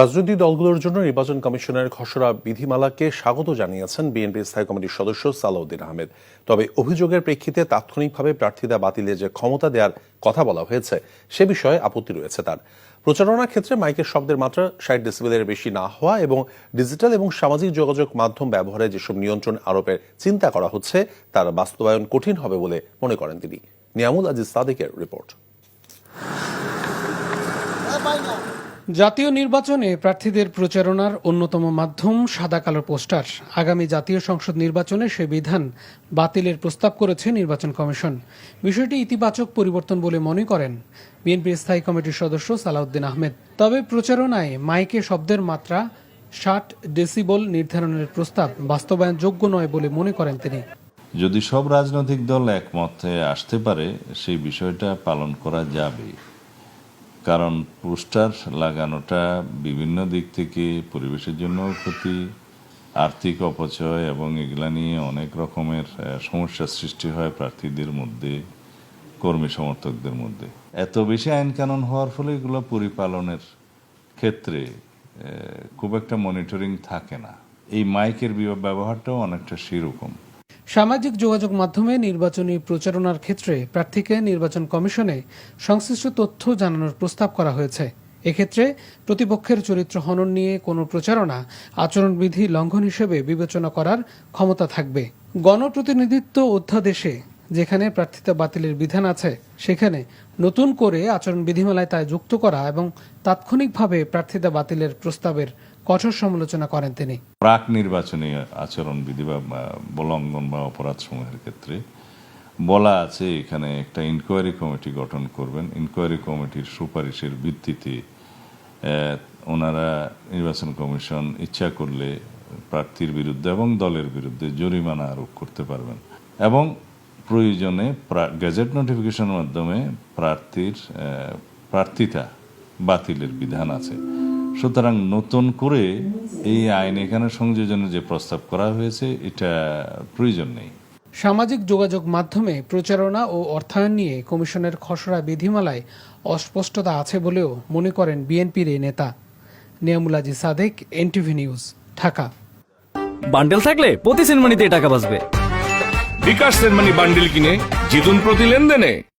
রাজনৈতিক দলগুলোর জন্য নির্বাচন কমিশনের খসড়া বিধিমালাকে স্বাগত জানিয়েছেন বিএনপি স্থায়ী কমিটির সদস্য সালাউদ্দিন আহমেদ। তবে অভিযোগের প্রেক্ষিতে তাৎক্ষণিকভাবে প্রার্থীতা বাতিলে যে ক্ষমতা দেওয়ার কথা বলা হয়েছে, সে বিষয়ে আপত্তি রয়েছে তার। প্রচারণার ক্ষেত্রে মাইকের শব্দের মাত্রা ষাট ডেসিবেলের বেশি না হওয়া এবং ডিজিটাল এবং সামাজিক যোগাযোগ মাধ্যম ব্যবহারে যেসব নিয়ন্ত্রণ আরোপের চিন্তা করা হচ্ছে, তার বাস্তবায়ন কঠিন হবে বলে মনে করেন তিনি। নিয়ামুল আজিজ সাদেকের রিপোর্ট। জাতীয় নির্বাচনে প্রার্থীদের প্রচারণার অন্যতম মাধ্যম সাদা কালো পোস্টার। আগামী জাতীয় সংসদ নির্বাচনে সে বিধান বাতিলের প্রস্তাব করেছে নির্বাচন কমিশন। বিষয়টি ইতিবাচক পরিবর্তন বলে মনে করেন বিএনপির স্থায়ী কমিটির সদস্য সালাউদ্দিন আহমেদ। তবে প্রচারণায় মাইকে শব্দের মাত্রা ষাট ডেসিবল নির্ধারণের প্রস্তাব বাস্তবায়নযোগ্য নয় বলে মনে করেন তিনি। যদি সব রাজনৈতিক দল একমতে আসতে পারে, সেই বিষয়টা পালন করা যাবে কারণ পোস্টার লাগানোটা বিভিন্ন দিক থেকে পরিবেশের জন্য ক্ষতি, আর্থিক অপচয় এবং এগুলা নিয়ে অনেক রকমের সমস্যার সৃষ্টি হয় প্রার্থীদের মধ্যে, কর্মী সমর্থকদের মধ্যে। এত বেশি আইন কানুন হওয়ার ফলে এগুলো পরিপালনের ক্ষেত্রে খুব একটা মনিটরিং থাকে না। এই মাইকের ব্যবহারটাও অনেকটা সেরকম। সামাজিক যোগাযোগ মাধ্যমে নির্বাচনী প্রচারণার ক্ষেত্রে প্রার্থীকে নির্বাচন কমিশনে সংশ্লিষ্ট তথ্য জানানোর প্রস্তাব করা হয়েছে। এক্ষেত্রে প্রতিপক্ষের চরিত্র হনন নিয়ে কোনো প্রচারণা আচরণবিধি লঙ্ঘন হিসেবে বিবেচনা করার ক্ষমতা থাকবে। গণপ্রতিনিধিত্ব অধ্যাদেশে যেখানে প্রার্থিতা বাতিলের বিধান আছে, সেখানে নতুন করে আচরণ বিধিমালায় তা যুক্ত করা এবং তাৎক্ষণিকভাবে প্রার্থিতা বাতিলের প্রস্তাবের কঠোর সমালোচনা করেন তিনি। প্রাক নির্বাচনী আচরণবিধি বা বা বলঙ্ঘন বা অপরাধ সমূহের ক্ষেত্রে বলা আছে, এখানে একটা ইনকোয়ারি কমিটি গঠন করবেন। ইনকোয়ারি কমিটির সুপারিশের ভিত্তিতে ওনারা নির্বাচন কমিশন ইচ্ছা করলে প্রার্থীর বিরুদ্ধে এবং দলের বিরুদ্ধে জরিমানা আরোপ করতে পারবেন। এবং প্রয়োজনে প্রা- গেজেট নোটিফিকেশনের মাধ্যমে প্রার্থীর প্রার্থিতা বাতিলের বিধান আছে। সুতরাং নতুন করে এই আইন এখানে সংযোজনের যে প্রস্তাব করা হয়েছে এটা প্রয়োজন নেই। সামাজিক যোগাযোগ মাধ্যমে প্রচারণা ও অর্থায়ন নিয়ে কমিশনের খসড়া বিধিমালায় অস্পষ্টতা আছে বলেও মনে করেন বিএনপির এই নেতা। নিয়ামুলাজি Sadek NTV news Dhaka. Bundle থাকলে প্রতি সিনেমানিতে টাকা বাঁচবে। বিকাশ সেনমানি বান্ডিল কিনে জিতুন প্রতি লেনদেনে।